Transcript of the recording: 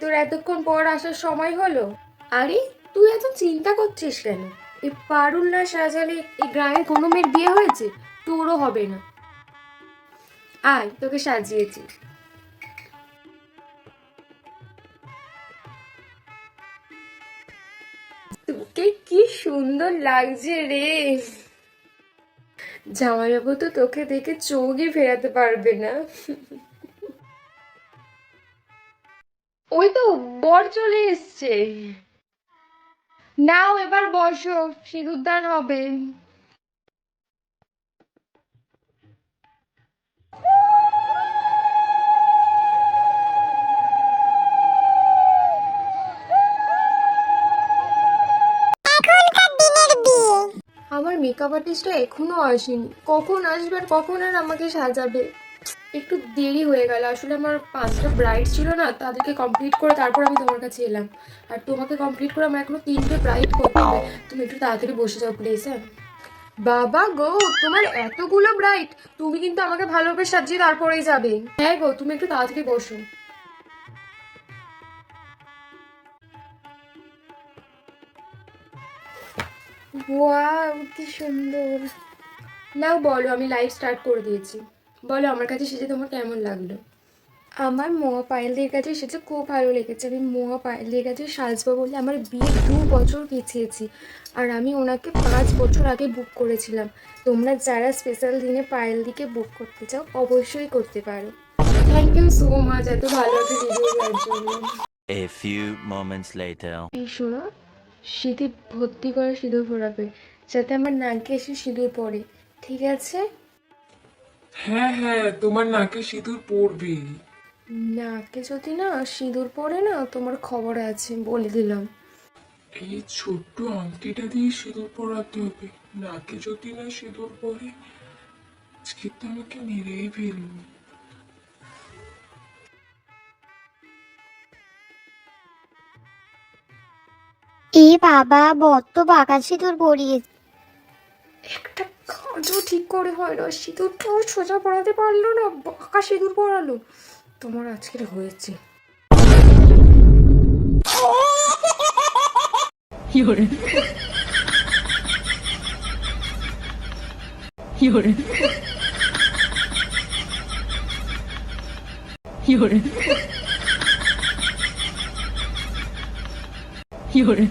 তোর এতক্ষণ পর আসার সময় হলো? আরে, তুই এত চিন্তা করছিস কেন? এই পারুল না এই গ্রামে কোনো মেয়ের বিয়ে হয়েছে? তোরও হবে না। আয়, তোকে সাজিয়েছি। তোকে কি সুন্দর লাগছে রে। জামাইবাবু তো তোকে দেখে চোখই ফেরাতে পারবে না। ওই তো বর চলে এসছে। নাও এবার বসো সিঁদুরদান হবে। আমার মেকআপ আর্টিস্টটা এখনও আসেনি। কখন আসবে আর কখন আর আমাকে সাজাবে? একটু দেরি হয়ে গেল। আসলে আমার পাঁচটা ব্রাইড ছিল না, তাদেরকে কমপ্লিট করে তারপর আমি তোমার কাছে এলাম। আর তোমাকে কমপ্লিট করে আমার এখনও তিনটে ব্রাইড করতে হবে। তুমি একটু তাড়াতাড়ি বসে যাও প্লিজ হ্যাঁ। বাবা গো, তোমার এতগুলো ব্রাইট তুমি কিন্তু আমাকে ভালোভাবে সাজিয়ে তারপরেই যাবে। হ্যাঁ গো, তুমি একটু তাড়াতাড়ি বসো। কি সুন্দর। নাও বলো, আমি লাইভ স্টার্ট করে দিয়েছি। বলো আমার কাছে সেজে তোমার কেমন লাগল? আমার মোয়া পায়েলদের কাছে সেটা খুব ভালো লেগেছে। আমি মোয়া পায়েলদের কাছে সাজবো বলে আমার বিয়ে দু বছর পিছিয়েছি আর আমি ওনাকে পাঁচ বছর আগে বুক করেছিলাম। তোমরা যারা স্পেশাল দিনে পায়েল দিকে বুক করতে চাও অবশ্যই করতে পারো। থ্যাংক ইউ সো মাচ এত ভালো একটা ভিডিও দেওয়ার জন্য। A few moments later. এই শোনো শীতে ভর্তি করে সিঁদুর পরাবে যাতে আমার নাকে এসে সিঁদুর পড়ে ঠিক আছে? হ্যাঁ হ্যাঁ তোমার নাকে সিঁদুর পড়বেই নাকে যদি না সিঁদুর পড়ে না তোমার খবর আছে বলে দিলাম। এই ছোট্ট আংটিটা দিয়ে সিঁদুর পরাতে হবে। নাকে যদি না সিঁদুর পরে আজকে তো আমাকে মেরেই ফেলব। এ বাবা বড্ড বাঁকা সিঁদুর পরিয়েছে। একটা কাজও ঠিক করে হয় না সিঁদুরটাও সোজা পড়াতে পারল না, বাঁকা সিঁদুর পড়ালো তোমার আজকের হয়েছে। You're You're